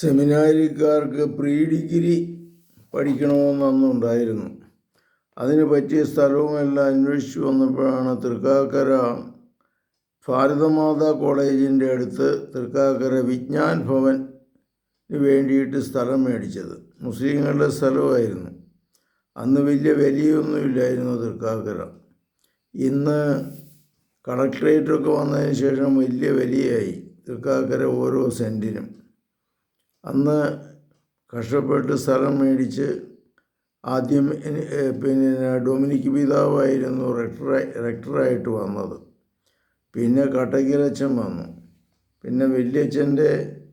സെമിനാരിക്കാർക്ക് pre degree പഠിക്കണമെന്നൊന്നുണ്ടായിരുന്നു. അതിന് പറ്റിയ സ്ഥലവുമെല്ലാം അന്വേഷിച്ചു വന്നപ്പോഴാണ് തൃക്കാക്കര ഭാരതമാതാ കോളേജിന്റെ അടുത്ത് തൃക്കാക്കര വിജ്ഞാൻ ഭവന് വേണ്ടിയിട്ട് സ്ഥലം മേടിച്ചത്. മുസ്ലിങ്ങളുടെ സ്ഥലമായിരുന്നു അന്ന് വലിയ വിലയൊന്നുമില്ലായിരുന്നു തൃക്കാക്കര. ഇന്ന് കളക്ട്രേറ്റൊക്കെ വന്നതിന് ശേഷം വലിയ വിലയായി തൃക്കാക്കര ഓരോ സെന്റിനും. അന്ന് കഷ്ടപ്പെട്ട് സ്ഥലം മേടിച്ച് ആദ്യം പിന്നെ ഡൊമിനിക് പിതാവായിരുന്നു റെക്ടറായി റെക്ടറായിട്ട് വന്നത്. പിന്നെ കട്ടക്കിലച്ചൻ വന്നു. പിന്നെ വല്യച്ഛന്റെ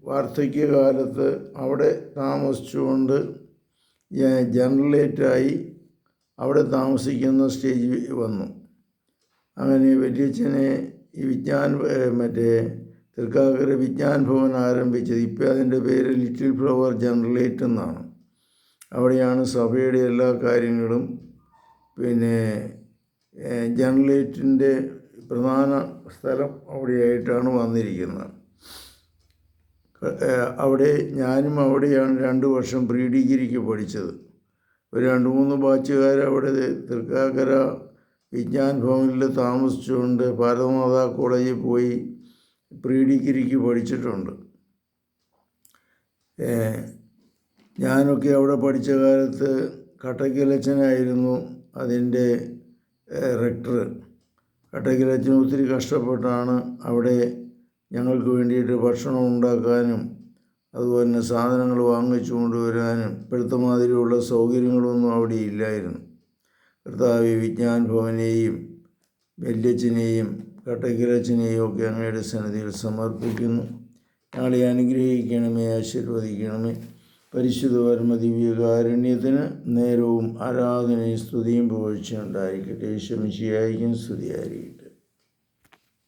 വാർദ്ധക്യകാലത്ത് അവിടെ താമസിച്ചുകൊണ്ട് ജനറലേറ്റായി അവിടെ താമസിക്കുന്ന സ്റ്റേജ് വന്നു. അങ്ങനെ വല്യച്ഛനെ ഈ വിജ്ഞാൻ മറ്റേ തൃക്കാക്കര വിജ്ഞാൻ ഭവൻ ആരംഭിച്ചത് ഇപ്പോൾ അതിന്റെ പേര് ലിറ്റിൽ ഫ്ലവർ ജനറലേറ്റ് എന്നാണ്. അവിടെയാണ് സഭയുടെ എല്ലാ കാര്യങ്ങളും പിന്നെ ജനറലേറ്റിന്റെ പ്രധാന സ്ഥലം അവിടെയായിട്ടാണ് വന്നിരിക്കുന്നത്. അവിടെ ഞാനും അവിടെയാണ് രണ്ട് വർഷം പ്രീ ഡിഗ്രിക്ക് പഠിച്ചത്. ഒരു രണ്ട് മൂന്ന് ബാച്ചുകാർ അവിടെ തൃക്കാക്കര വിജ്ഞാൻ ഭവനിൽ താമസിച്ചുകൊണ്ട് ഭാരതമാതാ കോളേജിൽ പോയി പ്രീ ഡിഗ്രിക്ക് പഠിച്ചിട്ടുണ്ട്. ഞാനൊക്കെ അവിടെ പഠിച്ച കാലത്ത് കട്ടക്കിലച്ചനായിരുന്നു അതിന്റെ റെക്ടർ കട്ടക്കിലച്ചൻ ഒത്തിരി കഷ്ടപ്പെട്ടാണ് അവിടെ ഞങ്ങൾക്ക് വേണ്ടിയിട്ട് ഭക്ഷണം ഉണ്ടാക്കാനും അതുപോലെ തന്നെ സാധനങ്ങൾ വാങ്ങിച്ചു കൊണ്ടുവരാനും ഇപ്പോഴത്തെ മാതിരിയുള്ള സൗകര്യങ്ങളൊന്നും അവിടെ ഇല്ലായിരുന്നു. കർത്താവ് വിജ്ഞാൻ ഭവനെയും വല്യച്ഛനെയും കട്ടക്കിലച്ചനെയും ഒക്കെ അങ്ങയുടെ സന്നിധിയിൽ സമർപ്പിക്കുന്നു. ഞങ്ങളെ അനുഗ്രഹിക്കണമേ ആശീർവദിക്കണമേ. പരിശുദ്ധ പരമ ദിവ്യകാരുണ്യത്തിന് നേരവും ആരാധനയും സ്തുതിയും പുകഴ്ച ഉണ്ടായിരിക്കട്ടെ. യേശുമിശിയായിരിക്കും സ്തുതിയായിരിക്കട്ടെ.